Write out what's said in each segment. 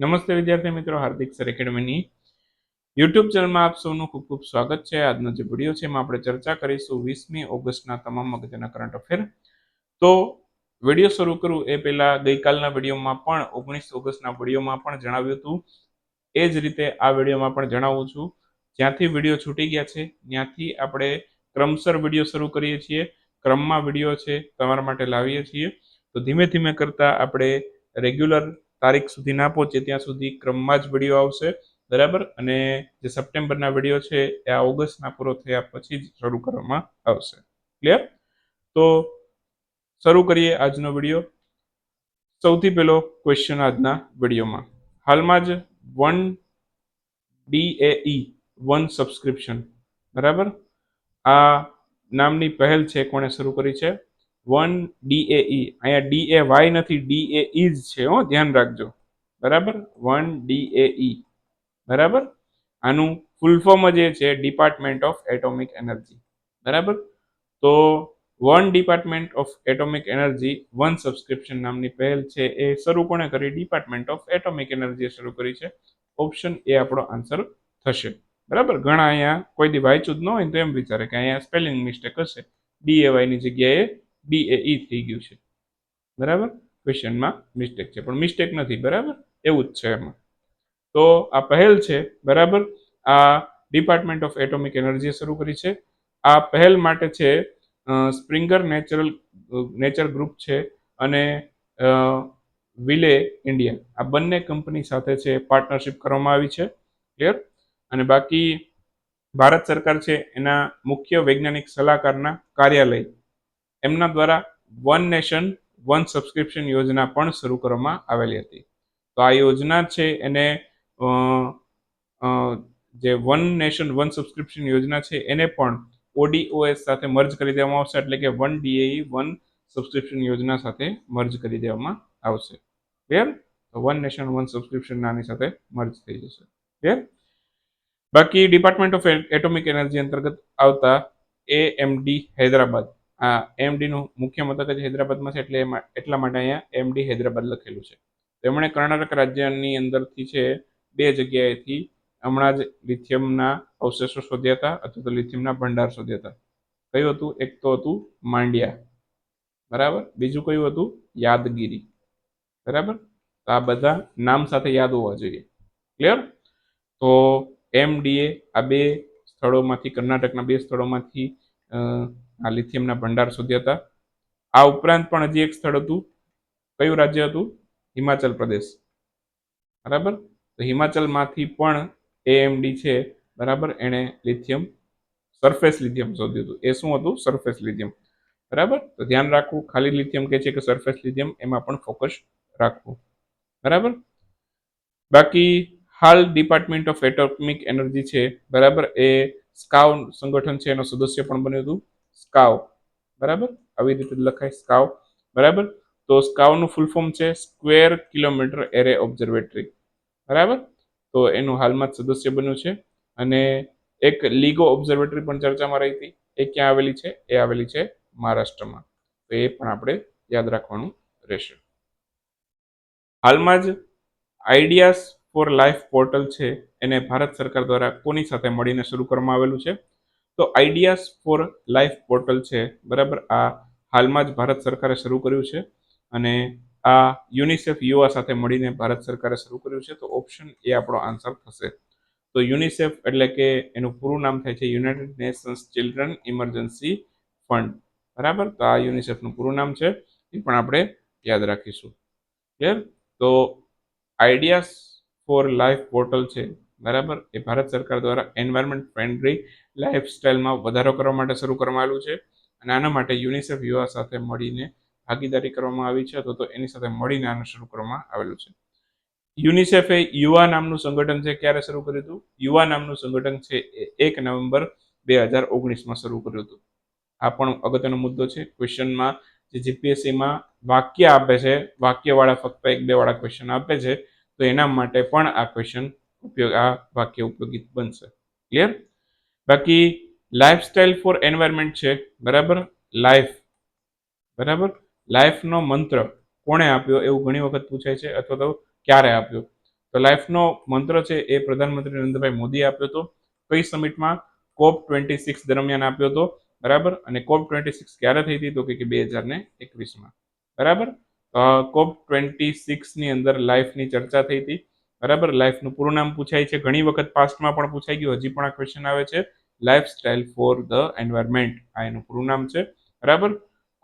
નમસ્તે વિદ્યાર્થી મિત્રો, હાર્દિક સર એકેડમીની યુટ્યુબ ચેનલમાં આપ સૌનું ખૂબ ખૂબ સ્વાગત છે. આજનો જે વીડિયો છે એમાં આપણે ચર્ચા કરીશું વીસમી ઓગસ્ટના તમામ અગત્યના કરંટ અફેર. તો વીડિયો શરૂ કરું. એ પહેલા ગઈકાલના વિડીયોમાં પણ, ઓગણીસ ઓગસ્ટના વિડીયોમાં પણ જણાવ્યું હતું. એ જ રીતે આ વિડીયોમાં પણ જણાવું છું. જ્યાંથી વીડિયો છૂટી ગયા છે, ત્યાંથી આપણે ક્રમસર વીડિયો શરૂ કરીએ છીએ. ક્રમમાં વીડિયો છે, તમારા માટે લાવીએ છીએ. તો ધીમે ધીમે કરતાં આપણે રેગ્યુલર તારીખ સુધી ના પહોંચે ત્યાં સુધી ક્રમમાં જ વીડિયો આવશે, બરાબર? અને જે સપ્ટેમ્બરના વીડિયો છે એ આ ઓગસ્ટના પૂરો થયા પછી જ શરૂ કરવામાં આવશે. ક્લિયર તો શરૂ કરીએ આજનો વીડિયો. સૌથી પહેલો ક્વેશ્ચન આજના વિડીયોમાં. હાલમાં જ વન ડીએઈ, વન સબસ્ક્રિપ્શન, બરાબર? આ નામની પહેલ છે કોણે શરૂ કરી છે? વન ડીએઈ અહીંયા ડીએ વાય નથી ડીએ જ છે હો, ધ્યાન રાખજો. બરાબર? વન ડીએઈ બરાબર? આનું ફૂલ ફોર્મ જે છે ડિપાર્ટમેન્ટ ઓફ એટોમિક એનર્જી બરાબર? તો one department of atomic energy one subscription નામની પહેલ છે, એ શરૂ કોણે કરી? ડિપાર્ટમેન્ટ ઓફ એટોમિક એનર્જીએ શરૂ કરી છે. ઓપ્શન એ આપણો આન્સર થશે. બરાબર? ઘણા અહીંયા કોઈ દી વાંચ્યું જ ન હોય તો એમ વિચારે કે અહીંયા સ્પેલિંગ મિસ્ટેક હશે. ડીએવાયની જગ્યાએ ડીએઈ થઈ ગયું છે. બરાબર? ક્વેશ્ચનમાં મિસ્ટેક છે. પણ મિસ્ટેક નથી, બરાબર? એવું જ છે એમાં. તો આ પહેલ છે, બરાબર? આ ડિપાર્ટમેન્ટ ઓફ એટોમિક એનર્જીએ શરૂ કરી છે. આ પહેલ માટે છે સ્પ્રિંગર નેચરલ નેચર ગ્રુપ છે અને વિલે ઇન્ડિયા આ બંને કંપની સાથે છે પાર્ટનરશિપ કરવામાં આવી છે. ક્લિયર અને બાકી ભારત સરકાર છે, એના મુખ્ય વૈજ્ઞાનિક સલાહકારના કાર્યાલય. એમના દ્વારા વન નેશન વન સબસ્ક્રિપ્શન યોજના પણ શરૂ કરવામાં આવેલી હતી. તો આ યોજના છે એને જે વન નેશન વન સબસ્ક્રિપ્શન યોજના છે એને પણ ઓડીઓએસ સાથે મર્જ કરી દેવામાં આવશે, એટલે કે વન ડીએઈ વન સબસ્ક્રિપ્શન યોજના સાથે મર્જ કરી દેવામાં આવશે. ક્લિયર તો વન નેશન વન સબસ્ક્રિપ્શન આની સાથે મર્જ થઈ જશે. ક્લિયર બાકી ડિપાર્ટમેન્ટ ઓફ એટોમિક એનર્જી અંતર્ગત આવતા એએમડી હૈદરાબાદ આ એમડીનું મુખ્ય મથક જ હૈદરાબાદમાં છે, એટલે એટલા માટે અહીંયા એમડી હૈદરાબાદ લખેલું છે. તેમણે કર્ણાટક રાજ્યની અંદરથી છે, બે જગ્યાએથી હમણાં જ લિથિયમના અવશેષો શોધ્યા હતા, અથવા તો લિથિયમના ભંડાર શોધ્યા હતા. કયું હતું? એક તો હતું માંડ્યા. બરાબર? બીજું કયું હતું? યાદગીરી. બરાબર? તો આ બધા નામ સાથે યાદ હોવા જોઈએ. ક્લિયર તો એમડીએ આ બે સ્થળોમાંથી, કર્ણાટકના બે સ્થળોમાંથી આ લિથિયમના ભંડાર શોધ્યા હતા. આ ઉપરાંત પણ હજી એક સ્થળ હતું. કયું રાજ્ય હતું? હિમાચલ પ્રદેશ. બરાબર? તો હિમાચલમાંથી પણ એએમડી છે. બરાબર? એણે લિથિયમ, સરફેસ લિથિયમ શોધ્યું હતું. એ શું હતું? Surface lithium. બરાબર? તો ધ્યાન રાખવું, ખાલી લિથિયમ કે છે કે સરફેસ લિથિયમ, એમાં પણ ફોકસ રાખવું. બરાબર? બાકી હાલ ડિપાર્ટમેન્ટ ઓફ એટોમિક એનર્જી છે. બરાબર? એ સ્કાઉ સંગઠન છે. એનો સદસ્ય પણ બન્યું હતું. સ્કાવ બરાબર? આવી રીતે લખાય સ્કાવ બરાબર? તો સ્કાવનું ફૂલ ફોર્મ છે સ્ક્વેર કિલોમીટર એરે ઓબ્ઝર્વેટરી. બરાબર? તો એનું હાલમાં જ સદસ્ય બન્યું છે. અને એક લીગો ઓબ્ઝર્વેટરી પણ ચર્ચામાં રહી હતી. એ ક્યાં આવેલી છે? એ આવેલી છે મહારાષ્ટ્રમાં. તો એ પણ આપણે યાદ રાખવાનું રહેશે. હાલમાં જ આઈડિયાસ ફોર લાઈફ પોર્ટલ છે. એને ભારત સરકાર દ્વારા કોની સાથે મળીને શરૂ કરવામાં આવેલું છે? તો આઈડિયાઝ ફોર લાઈફ પોર્ટલ છે, બરાબર? આ હાલમાં જ ભારત સરકારે શરૂ કર્યું છે અને આ યુનિસેફ યુવા સાથે મળીને ભારત સરકારે શરૂ કર્યું છે, તો ઓપ્શન એ આપણો આન્સર થશે. તો યુનિસેફ એટલે કે એનું પૂરું નામ થાય છે United Nations Children Emergency Fund બરાબર? તો આ યુનિસેફનું પૂરું નામ છે, એ પણ આપણે યાદ રાખીશું. ક્લિયર તો આઈડિયાઝ ફોર લાઈફ પોર્ટલ છે બરાબર? એ ભારત સરકાર દ્વારા એન્વાયરમેન્ટ ફ્રેન્ડલી લાઈફસ્ટાઈલમાં વધારો કરવા માટે શરૂ કરવામાં આવેલું છે. અને આના માટે યુનિસેફ યુવા સાથે મળીને ભાગીદારી કરવામાં આવી છે. તો એની સાથે મળીને આને શરૂ કરવામાં આવેલું છે. યુનિસેફે યુવા નામનું સંગઠન છે. ક્યારે શરૂ કર્યું હતું? યુવા નામનું સંગઠન છે એક નવેમ્બર બે હજાર ઓગણીસમાં શરૂ કર્યું હતું. આ પણ અગત્યનો મુદ્દો છે. ક્વેશ્ચનમાં જે જીપીએસસીમાં વાક્ય આપે છે, વાક્યવાળા ફક્ત એક બે વાળા ક્વેશ્ચન આપે છે, તો એના માટે પણ આ ક્વેશ્ચન ઉપયોગ આ વાક્ય ઉપયોગી બનશે. ક્લિયર બાકી લાઈફસ્ટાઈલ ફોર એન્વાયરમેન્ટ છે. બરાબર? લાઈફ બરાબર? લાઈફનો મંત્ર કોણે આપ્યો? એવું ઘણી વખત પૂછાય છે અથવા તો ક્યારે આપ્યો? તો લાઈફનો મંત્ર છે એ પ્રધાનમંત્રી નરેન્દ્રભાઈ મોદીએ આપ્યો હતો કઈ સમિટમાં? કોપ ટ્વેન્ટી સિક્સ દરમિયાન આપ્યો હતો બરાબર? અને કોપ ટ્વેન્ટી સિક્સ ક્યારે થઈ હતી? તો કે બે હજાર ને એકવીસમાં. બરાબર? કોપ ટ્વેન્ટી સિક્સની અંદર લાઈફની ચર્ચા થઈ હતી. બરાબર? લાઈફનું પૂરું નામ પૂછાય છે. ઘણી વખત પાસ્ટમાં પણ પૂછાઈ ગયું. હજી પણ આ ક્વેશ્ચન આવે છે. Life style for the environment આ એનું પૂરું નામ છે. બરાબર?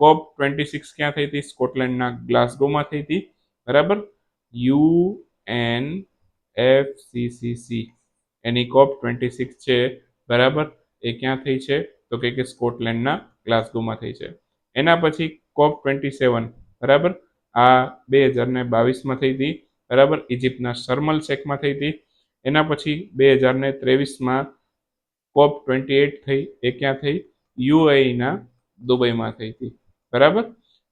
કોપ ટ્વેન્ટી સિક્સ ક્યાં થઈ હતી? સ્કોટલેન્ડના ગ્લાસગોમાં થઈ હતી. બરાબર? U N F C C એની કોપ ટ્વેન્ટી સિક્સ છે. બરાબર? એ ક્યાં થઈ છે? તો કે કે સ્કોટલેન્ડના ગ્લાસગોમાં થઈ છે. એના પછી કોપ ટ્વેન્ટી સેવન બરાબર? આ બે હજાર ને બાવીસમાં થઈ હતી. બરાબર? ઇજિપ્તના શર્મલ શેખમાં થઈ હતી. એના પછી બે હજાર ને ત્રેવીસમાં કોપ ટ્વેન્ટી એટ થઈ. એ ક્યાં થઈ? યુએઈના દુબઈમાં થઈ હતી. બરાબર?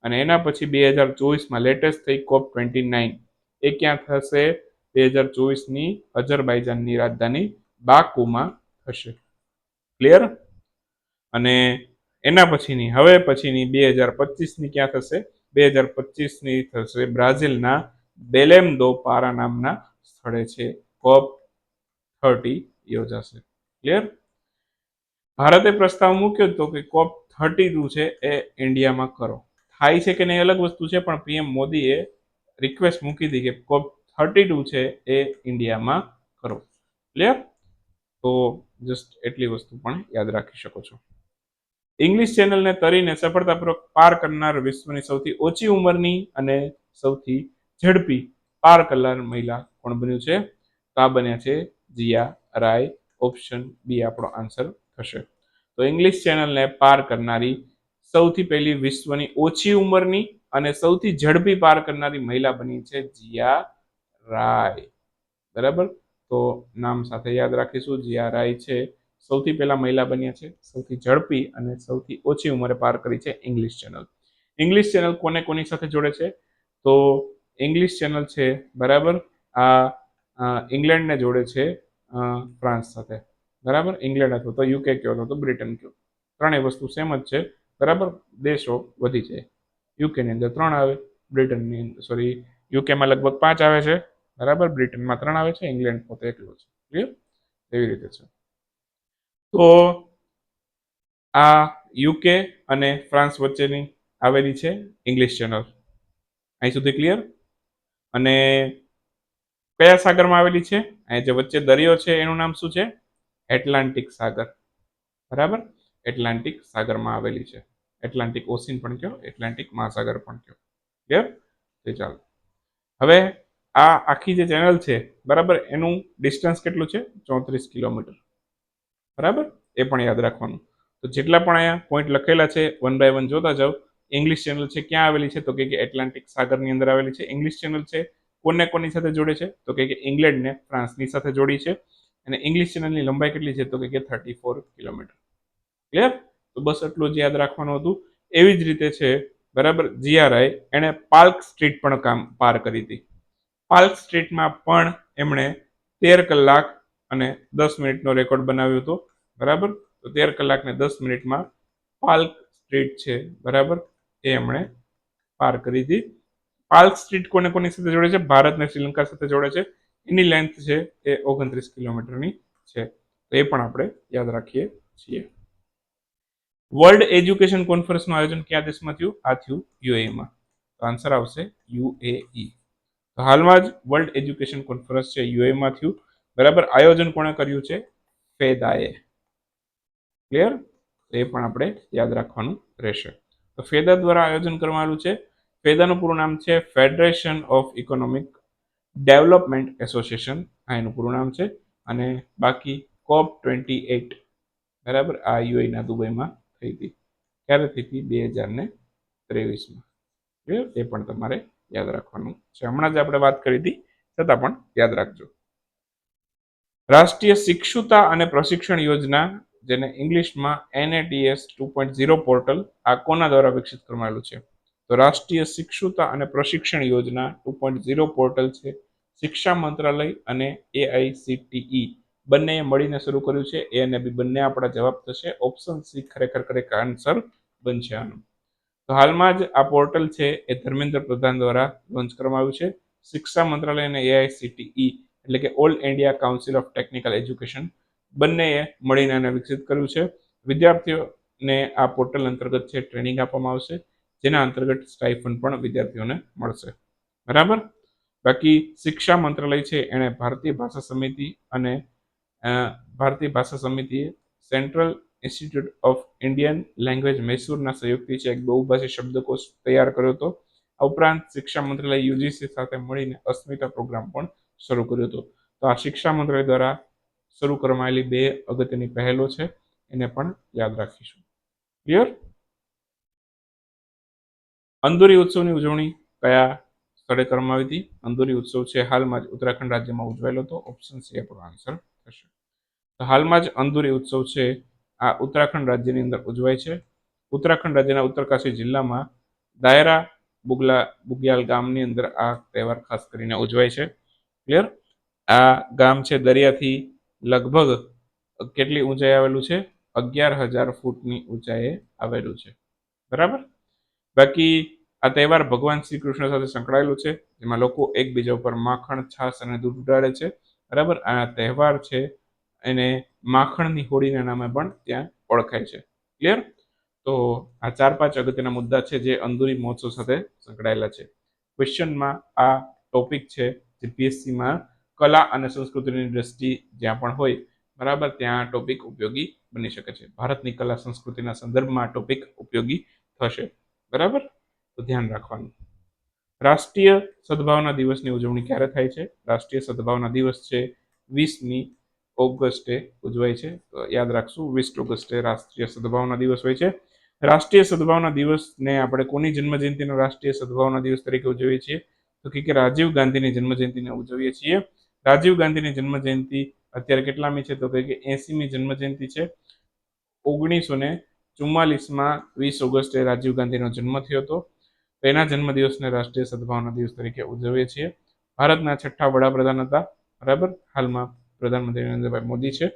અને એના પછી બે હજાર ચોવીસમાં લેટેસ્ટ થઈ કોપ ટ્વેન્ટી નાઇન. એ ક્યાં થશે? બે હજાર ચોવીસની અજરબાઈજાનની રાજધાની બાકુમાં થશે. ક્લિયર? અને એના પછીની, હવે પછીની બે હજાર પચીસની ક્યાં થશે? બે હજાર પચીસની થશે બ્રાઝિલના બેલેમ દો પારા નામના સ્થળે છે. કોપ થર્ટી યોજાશે. ક્લિયર ભારતે પ્રસ્તાવ મૂક્યો હતો કે કોપ થર્ટી ટુ છે એ ઇન્ડિયામાં કરો. થાય છે કે નહીં અલગ વસ્તુ છે, પણ પીએમ મોદીએ રિક્વેસ્ટ મૂકી હતી કે કોપ થર્ટી ટુ છે એ ઇન્ડિયામાં કરો. ક્લિયર તો જસ્ટ એટલી વસ્તુ પણ યાદ રાખી શકો છો. ઇંગ્લિશ ચેનલને તરીને સફળતાપૂર્વક પાર કરનાર વિશ્વની સૌથી ઓછી ઉંમરની અને સૌથી ઝડપી પાર કરનાર મહિલા કોણ બન્યું છે? તો આ બન્યા છે જીયા રાય. ઓપ્શન બી આપણો આન્સર થશે. તો ઇંગ્લિશ ચેનલને પાર કરનારી સૌથી પહેલી વિશ્વની ઓછી ઉંમરની અને સૌથી ઝડપી પાર કરનારી મહિલા બની છે જીયા રાય. બરાબર? તો નામ સાથે યાદ રાખીશું. જીયા રાય છે સૌથી પહેલા મહિલા બન્યા છે, સૌથી ઝડપી અને સૌથી ઓછી ઉંમરે પાર કરી છે ઇંગ્લિશ ચેનલ ઇંગ્લિશ ચેનલ કોને કોની સાથે જોડે છે? તો ઇંગ્લિશ ચેનલ છે, બરાબર? આ ઇંગ્લેન્ડને જોડે છે ફ્રાન્સ સાથે. બરાબર? ઇંગ્લેન્ડ અથવા તો યુકે કયો અથવા તો બ્રિટન કયો. ત્રણેય વસ્તુ સેમ જ છે, બરાબર? દેશો વધી જાય. યુકેની અંદર ત્રણ આવે બ્રિટનની સોરી યુકેમાં લગભગ પાંચ આવે છે, બરાબર? બ્રિટનમાં ત્રણ આવે છે ઇંગ્લેન્ડ પોતે એકલો છે. ક્લિયર એવી રીતે છે. તો, આ યુકે અને ફ્રાન્સ વચ્ચેની આવેલી છે ઇંગ્લિશ ચેનલ અહીં સુધી ક્લિયર અને કયા સાગરમાં આવેલી છે? અહીં જે વચ્ચે દરિયો છે, એનું નામ શું છે? એટલાન્ટિક સાગર. બરાબર? એટલાન્ટિક સાગરમાં આવેલી છે. એટલાન્ટિક ઓસિન પણ કયો, એટલાન્ટિક મહાસાગર પણ કયો. ક્લિયર તે ચાલો. હવે આ આખી જે ચેનલ છે, બરાબર, એનું ડિસ્ટન્સ કેટલું છે? ચોત્રીસ કિલોમીટર. બરાબર? એ પણ યાદ રાખવાનું. તો જેટલા પણ અહીંયા પોઈન્ટ લખેલા છે વન બાય વન જોતા જાઓ. ઇંગ્લિશ ચેનલ છે, ક્યાં આવેલી છે? તો કે એટલાન્ટિક સાગરની અંદર આવેલી છે. ઇંગ્લિશ ચેનલ છે, કોને કોની સાથે જોડે છે? તો કે ઇંગ્લેન્ડને ફ્રાન્સની સાથે જોડી છે. અને ઇંગ્લિશ ચેનલની લંબાઈ કેટલી છે? તો કે થર્ટી ફોર કિલોમીટર. ક્લિયર તો બસ એટલું જ યાદ રાખવાનું હતું. એવી જ રીતે છે, બરાબર જીઆરઆઈ એણે પાર્ક સ્ટ્રીટ પણ કામ પાર કરી હતી. પાર્ક સ્ટ્રીટમાં પણ એમણે તેર કલાક અને દસ મિનિટનો રેકોર્ડ બનાવ્યો હતો. બરાબર? તો તેર કલાક ને દસ મિનિટમાં પાર્ક સ્ટ્રીટ છે, બરાબર? એ એમણે પાર કરી હતી. પાર્ક સ્ટ્રીટ કોને કોની સાથે જોડે છે? ભારત ને શ્રીલંકા સાથે જોડે છે. એની લેન્થ છે એ ઓગણત્રીસ કિલોમીટરની છે. તો એ પણ આપણે યાદ રાખીએ છીએ. વર્લ્ડ એજ્યુકેશન કોન્ફરન્સનું આયોજન કયા દેશમાં થયું? આ થયું યુએમાં તો આન્સર આવશે યુએઈ. તો હાલમાં જ વર્લ્ડ એજ્યુકેશન કોન્ફરન્સ છે યુએમાં થયું. બરાબર? આયોજન કોણે કર્યું છે? ફેદાએ. ક્લિયર એ પણ આપણે યાદ રાખવાનું રહેશે. તો ફેદા દ્વારા આયોજન કરવામાં છે. ફેદાનું પૂરું નામ છે Federation of Economic Development Association આ એનું પૂરું નામ છે. અને બાકી કોપ ટ્વેન્ટી એટ બરાબર? આ યુએના દુબઈમાં થઈ હતી. ક્યારે થઈ હતી? બે હજાર ને ત્રેવીસમાં એ પણ તમારે યાદ રાખવાનું છે. હમણાં જ આપણે વાત કરી હતી. છતાં પણ યાદ રાખજો. રાષ્ટ્રીય શિક્ષુતા અને પ્રશિક્ષણ યોજના જેને ઇંગ્લિશમાં NATS two point zero portal આ કોના દ્વારા વિકસિત કરવામાં છે? તો રાષ્ટ્રીય શિક્ષુતા અને પ્રશિક્ષણ યોજના ટુ પોઈન્ટ ઝીરો પોર્ટલ છે, શિક્ષા મંત્રાલય અને એઆઈસીટીઈ બંનેએ મળીને શરૂ કર્યું છે. એ અને બી બંને આપણા જવાબ થશે. ઓપ્શન સી ખરેખર ખરેખર આન્સર બનશે આનું. તો હાલમાં જ આ પોર્ટલ છે એ ધર્મેન્દ્ર પ્રધાન દ્વારા લોન્ચ કરવામાં આવ્યું છે. શિક્ષા મંત્રાલય અને એઆઈસીટીઈ એટલે કે All India Council of Technical Education બંનેએ મળીને આને વિકસિત કર્યું છે. વિદ્યાર્થીઓને આ પોર્ટલ અંતર્ગત છે ટ્રેનિંગ આપવામાં આવશે, જેના અંતર્ગત સ્ટાઇફન પણ વિદ્યાર્થીઓને મળશે. બરાબર? બાકી શિક્ષા મંત્રાલય છે, એણે ભારતીય ભાષા સમિતિ અને ભારતીય ભાષા સમિતિએ Central Institute of Indian Language મૈસૂરના સહયોગથી છે, એક બહુભાષી શબ્દકોશ તૈયાર કર્યો હતો. આ ઉપરાંત શિક્ષા મંત્રાલય યુજીસી સાથે મળીને અસ્મિતા પ્રોગ્રામ પણ શરૂ કર્યો હતો. તો આ શિક્ષા મંત્રાલય દ્વારા શરૂ કરવામાં આવેલી બે અગત્યની પહેલો છે, એને પણ યાદ રાખીશું. ક્લિયર અંદુરી ઉત્સવની ઉજવણી કયા સ્થળે કરવામાં આવી હતી? અંદુરી ઉત્સવ છે, હાલમાં જ ઉત્તરાખંડ રાજ્યમાં ઉજવાયેલો હતો. ઓપ્શન સી આપણો આન્સર થશે. તો હાલમાં જ અંદુરી ઉત્સવ છે, આ ઉત્તરાખંડ રાજ્યની અંદર ઉજવાય છે. ઉત્તરાખંડ રાજ્યના ઉત્તરકાશી જિલ્લામાં દાયરા બુગલા બુગ્યાલ ગામની અંદર આ તહેવાર ખાસ કરીને ઉજવાય છે. ક્લિયર આ ગામ છે દરિયાથી લગભગ કેટલી ઊંચાઈ આવેલું છે? અગિયાર હજાર ફૂટની ઊંચાઈએ આવેલું છે. બરાબર? બાકી આ તહેવાર ભગવાન શ્રી કૃષ્ણ સાથે સંકળાયેલું છે, જેમાં લોકો એકબીજા ઉપર માખણ, છાશ અને દૂધ ઉડાડે છે. બરાબર? આ તહેવાર છે, એને માખણની હોળીના નામે પણ ત્યાં ઓળખાય છે. ક્લિયર તો આ ચાર પાંચ અગત્યના મુદ્દા છે જે અંદુરી મહોત્સવ સાથે સંકળાયેલા છે. ક્વેશ્ચનમાં આ ટોપિક છે જે પીએસસીમાં કલા અને સંસ્કૃતિની દ્રષ્ટિ જ્યાં પણ હોય, બરાબર, ત્યાં ટોપિક ઉપયોગી બની શકે છે. ભારતની કલા સંસ્કૃતિના સંદર્ભમાં ટોપિક ઉપયોગી થશે, બરાબર? તો ધ્યાન રાખવાનું. રાષ્ટ્રીય સદભાવના દિવસની ઉજવણી ક્યારે થાય છે? રાષ્ટ્રીય સદભાવના દિવસ છે વીસમી ઓગસ્ટે ઉજવાય છે. તો યાદ રાખશું, વીસ ઓગસ્ટે રાષ્ટ્રીય સદભાવના દિવસ હોય છે. રાષ્ટ્રીય સદભાવના દિવસને આપણે કોની જન્મજયંતિનો રાષ્ટ્રીય સદભાવના દિવસ તરીકે ઉજવીએ છીએ? તો કે રાજીવ ગાંધીની જન્મજયંતિને ઉજવીએ છીએ. રાજીવ ગાંધીની જન્મજયંતિ અત્યારે કેટલામી છે? તો કે એસીમી જન્મજયંતિ છે. ઓગણીસો ને ચુમ્માલીસમાં વીસ ઓગસ્ટે રાજીવ ગાંધીનો જન્મ થયો હતો. તેના જન્મદિવસને રાષ્ટ્રીય સદભાવના દિવસ તરીકે ઉજવીએ છીએ. ભારતના છઠ્ઠા વડાપ્રધાન હતા. બરાબર? હાલમાં પ્રધાનમંત્રી નરેન્દ્રભાઈ મોદી છે.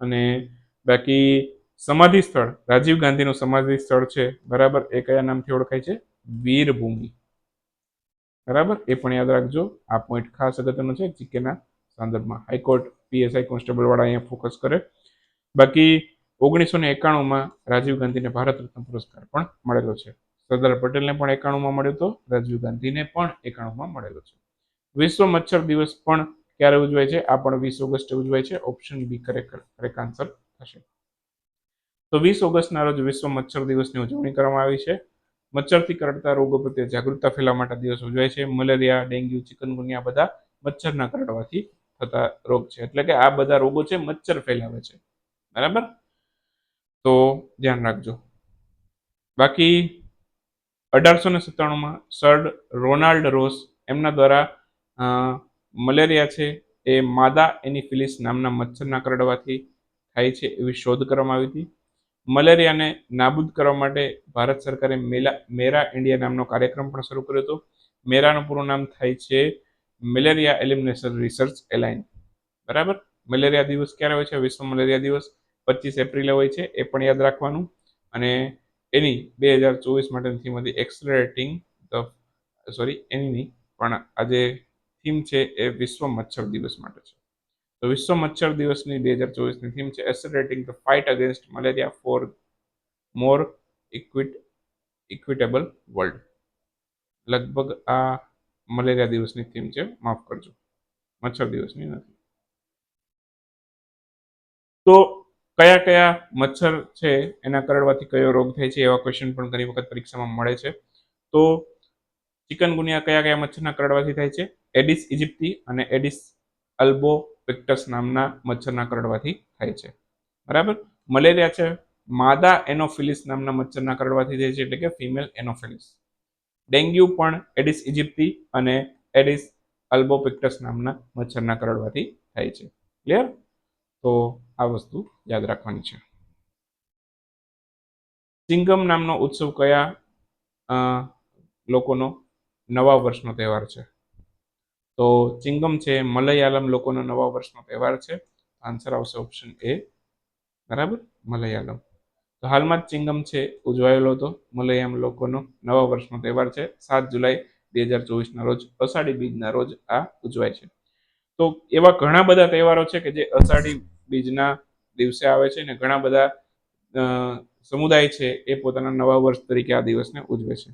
અને બાકી સમાધિ સ્થળ, રાજીવ ગાંધીનું સમાધિ સ્થળ છે. બરાબર? એ કયા નામથી ઓળખાય છે? વીરભૂમિ. બરાબર? એ પણ યાદ રાખજો. આ પોઈન્ટ ખાસ અગત્યનો છે. જીકેના સંદર્ભમાં હાઈકોર્ટ, પીએસઆઈ કોન્સ્ટેબલવાળા અહીંયા ફોકસ કરે. બાકી ઓગણીસો ને એકાણુંમાં રાજીવ ગાંધીને ભારત રત્ન પુરસ્કાર પણ મળેલો છે. સરદાર પટેલને પણ એકાણુંમાં મળ્યો હતો રાજીવ ગાંધીને પણ એકાણુંમાં મળેલો છે. વિશ્વ મચ્છર દિવસ પણ ક્યારે ઉજવાય છે? આ પણ વીસ ઓગસ્ટે ઉજવાય છે. Option B correct correct answer થશે. તો વીસ ઓગસ્ટના રોજ વિશ્વ મચ્છર દિવસની ઉજવણી કરવામાં આવી છે. મચ્છરથી કરડતા રોગો પ્રત્યે જાગૃતતા ફેલાવવા માટે દિવસ ઉજવાય છે. મલેરિયા, ડેન્ગ્યુ, ચિકનગુનિયા બધા મચ્છરના કરડવાથી થતા રોગ છે. એટલે કે આ બધા રોગો છે, મચ્છર ફેલાવે છે. બરાબર? તો ધ્યાન રાખજો. બાકી અઢારસો ને સત્તાણુંમાં સર રોનાલ્ડ રોસ એમના દ્વારા મલેરિયા છે એ માદા એનિફિલિસ નામના મચ્છરના કરડવાથી થાય છે એવી શોધ કરવામાં આવી હતી. મલેરિયાને નાબૂદ કરવા માટે ભારત સરકારે મેલા, મેરા ઇન્ડિયા નામનો કાર્યક્રમ પણ શરૂ કર્યો હતો. મેરાનું પૂરું નામ થાય છે મેલેરિયા એલિમિનેશન રિસર્ચ એલાઇન બરાબર? મલેરિયા દિવસ ક્યારે હોય છે? વિશ્વ મલેરિયા દિવસ પચીસ એપ્રિલે હોય છે, એ પણ યાદ રાખવાનું. અને એની બે હજાર ચોવીસ માટેની થીમ હતી એક્સલરેટિંગ ધ સોરી એની પણ આજે થીમ છે એ વિશ્વ મચ્છર દિવસ માટે છે. તો વિશ્વ મચ્છર દિવસની બે હજાર ચોવીસની થીમ છે accelerating the fight against malaria for more equit equitable world લગભગ આ મલેરિયા દિવસની થીમ છે. માફ કરજો. મચ્છર દિવસની નથી. તો કયા કયા મચ્છર છે? એના કરડવાથી કયો રોગ થાય છે? એવા ક્વેશ્ચન પણ ઘણી વખત પરીક્ષામાં મળે છે. તો ચિકનગુનિયા કયા કયા મચ્છરના કરડવાથી થાય છે? એડિસ ઇજિપ્તી અને એડિસ અલ્બો પિક્ટસ નામના મચ્છરના કરડવાથી થાય છે. બરાબર? મલેરિયા છે. માદા એનોફિલિસ નામના મચ્છરના કરડવાથી થાય છે. એટલે કે ફિમેલ એનોફિલિસ. ડેન્ગ્યુ પણ એડિસ ઇજિપ્તી અને એડિસ અલ્બોપિક્ટસ નામના મચ્છરના કરડવાથી થાય છે. ક્લિયર તો આ વસ્તુ યાદ રાખવાની છે. ચિંગમ નામનો ઉત્સવ કયા લોકોનો? નવા વર્ષનો તહેવાર છે. તો ચિંગમ છે મલયાલમ લોકોનો નવા વર્ષનો તહેવાર છે. આન્સર આવશે ઓપ્શન એ બરાબર? મલયાલમ. તો હાલમાં જ ચિંગમ છે, ઉજવાયેલો હતો. મલયામ લોકોનો નવા વર્ષનો તહેવાર છે. સાત જુલાઈ બે હજાર ચોવીસના રોજ અષાઢી બીજના રોજ આ ઉજવાય છે. તો એવા ઘણા બધા તહેવારો છે કે જે અષાઢી બીજના દિવસે આવે છે ને ઘણા બધા સમુદાય છે એ પોતાના નવા વર્ષ તરીકે આ દિવસને ઉજવે છે.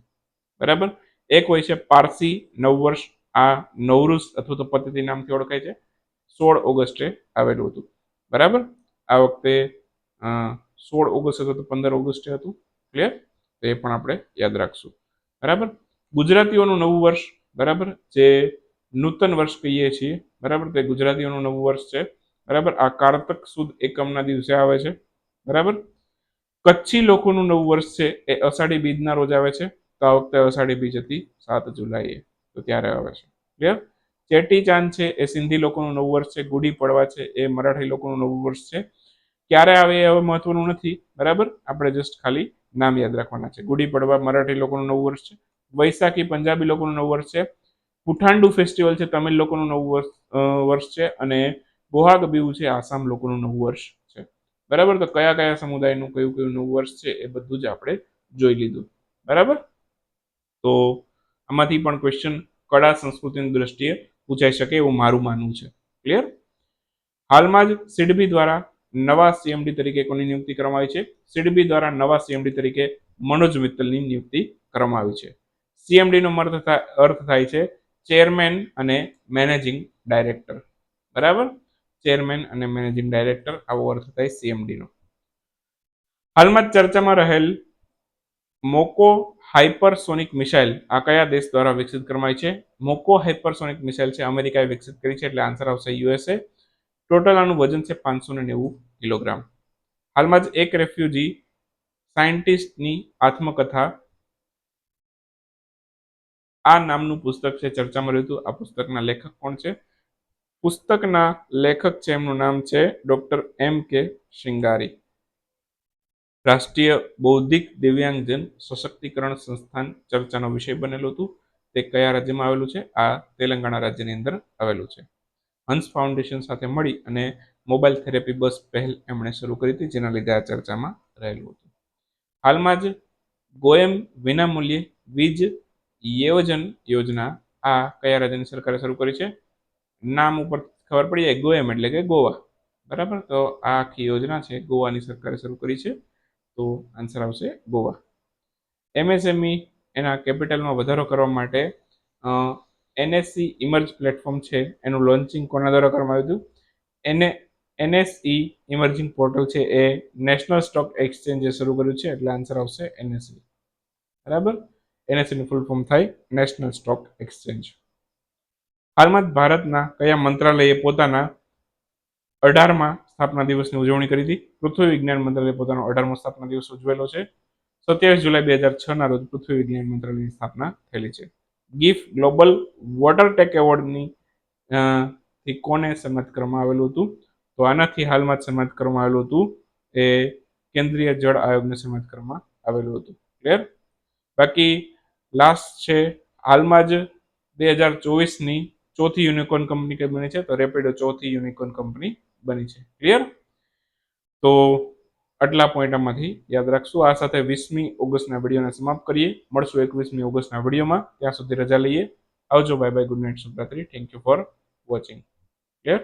બરાબર? એક હોય છે પારસી નવ વર્ષ આ નવરૂસ અથવા તો પદ્ધતિ નામથી ઓળખાય છે. સોળ ઓગસ્ટે આવેલું હતું. બરાબર? આ વખતે સોળ ઓગસ્ટ હતો પંદર ઓગસ્ટે હતું. ક્લિયર તો એ પણ આપણે યાદ રાખશું. બરાબર? ગુજરાતીઓનું નવું વર્ષ, બરાબર? જે નૂતન વર્ષ કહીએ છીએ, બરાબર? તે ગુજરાતીઓનું નવું વર્ષ છે. બરાબર? આ કારતક સુદ એકમના દિવસે આવે છે. બરાબર? કચ્છી લોકોનું નવું વર્ષ છે, એ અષાઢી બીજના રોજ આવે છે. તો આ વખતે અષાઢી બીજ હતી, સાત જુલાઈએ. તો ત્યારે આવે છે. ક્લિયર ચેટી ચાંદ છે, એ સિંધી લોકોનું નવું વર્ષ છે. ગુડી પડવા છે, એ મરાઠી લોકોનું નવું વર્ષ છે. ક્યારે આવે એ હવે મહત્વનું નથી, બરાબર? આપણે જસ્ટ ખાલી નામ યાદ રાખવાના છે. ગુડી પડવા મરાઠી લોકોનું નવું વર્ષ છે વૈશાખી પંજાબી લોકોનું નવું વર્ષ છે, પુઠાંડુ ફેસ્ટિવલ છે, તમિલ લોકોનું નવું વર્ષ વર્ષ છે અને બોહાગ બીહુ છે, આસામ લોકોનું નવું વર્ષ છે. બરાબર? તો કયા કયા સમુદાયનું કયું કયું નવું વર્ષ છે એ બધું જ આપણે જોઈ લીધું. બરાબર? તો આમાંથી પણ ક્વેશ્ચન કળા સંસ્કૃતિની દ્રષ્ટિએ પૂછાઈ શકે એવું મારું માનવું છે. ક્લિયર હાલમાં જ સિડબી દ્વારા નવા સીએમડી તરીકે કોની નિયુક્તિ કરવામાં આવી છે? સીડીબી દ્વારા નવા સીએમડી તરીકે મનોજ મિત્તલની નિયુક્તિ કરવામાં આવી છે. સીએમડી નો અર્થ અર્થ થાય છે ચેરમેન અને મેનેજિંગ ડાયરેક્ટર. બરાબર? ચેરમેન અને મેનેજિંગ ડાયરેક્ટર, આવો અર્થ થાય સીએમડી નો. હાલમાં ચર્ચામાં રહેલ મોકો હાઇપરસોનિક મિસાઇલ આ કયા દેશ દ્વારા વિકસિત કરવામાં આવી છે? મોકો હાઇપરસોનિક મિસાઇલ છે, અમેરિકાએ વિકસિત કરી છે, એટલે આન્સર આવશે યુએસએ. ટોટલ આનું વજન છે પાંચસો ને નેવું કિલોગ્રામ. હાલમાં જ એક રેફ્યુજી સાયન્ટિસ્ટની આત્મકથા આ નામનું પુસ્તક છે. ચર્ચામાં રહ્યું હતું. આ પુસ્તકના લેખક કોણ છે? પુસ્તકના લેખક છે. એમનું નામ છે ડોક્ટર એમ કે શિંગારી. રાષ્ટ્રીય બૌદ્ધિક દિવ્યાંગજન સશક્તિકરણ સંસ્થાન ચર્ચાનો વિષય બનેલું હતું. તે કયા રાજ્યમાં આવેલું છે? આ તેલંગાણા રાજ્યની અંદર આવેલું છે. હંસ ફાઉન્ડેશન સાથે મળી અને મોબાઈલ થેરેપી બસ પહેલ એમણે શરૂ કરી હતી, જેના લીધે આ ચર્ચામાં રહેલું હતું. હાલમાં જ ગોએમ વિનામૂલ્યે વીજ યોજન યોજના આ કયા રાજ્યની સરકારે શરૂ કરી છે? નામ ઉપર ખબર પડી જાય ગોએમ એટલે કે ગોવા. બરાબર? તો આ આખી યોજના છે, ગોવાની સરકારે શરૂ કરી છે. તો આન્સર આવશે ગોવા. એમએસએમઈ એના કેપિટલમાં વધારો કરવા માટે એનએસસી ઇમર્જ પ્લેટફોર્મ છે, એનું લોન્ચિંગ કોના દ્વારા કરવામાં આવ્યું હતું? એને એનએસઈ ઇમર્જિંગ પોર્ટલ છે, એ નેશનલ સ્ટોક એક્સચેન્જે શરૂ કર્યું છે, એટલે આન્સર આવશે એનએસઈ બરાબર? એનએસસીનું ફૂલ ફોર્મ થાય નેશનલ સ્ટોક એક્સચેન્જ હાલમાં જ ભારતના કયા મંત્રાલયે પોતાના અઢારમાં સ્થાપના દિવસની ઉજવણી કરી હતી? પૃથ્વી વિજ્ઞાન મંત્રાલયે પોતાનો અઢારમો સ્થાપના દિવસ ઉજવેલો છે. સત્યાવીસ જુલાઈ બે હજાર છના રોજ પૃથ્વી વિજ્ઞાન મંત્રાલયની સ્થાપના થયેલી છે. ગિફ્ટ ગ્લોબલ વોટર ટેક એવોર્ડની થી કોને સન્માનિત કરવામાં આવેલું હતું? તો આનાથી હાલમાં જ સન્માનિત કરવામાં આવેલું હતું. એ કેન્દ્રીય જળ આયોગને સન્માનિત કરવામાં આવેલું હતું. ક્લિયર બાકી લાસ્ટ છે, હાલમાં જ બે હજાર ચોવીસની ચોથી યુનિકોર્ન કંપની કઈ બની છે? તો રેપિડો ચોથી યુનિકોર્ન કંપની બની છે. ક્લિયર તો આટલા પોઈન્ટ આમાંથી યાદ રાખશું. આ સાથે વીસમી ઓગસ્ટના વિડીયોને સમાપ્ત કરીએ. મળશું એકવીસમી ઓગસ્ટના વિડીયોમાં. ત્યાં સુધી રજા લઈએ. આવજો. Bye bye good night શુભરાત્રી. Thank you for watching clear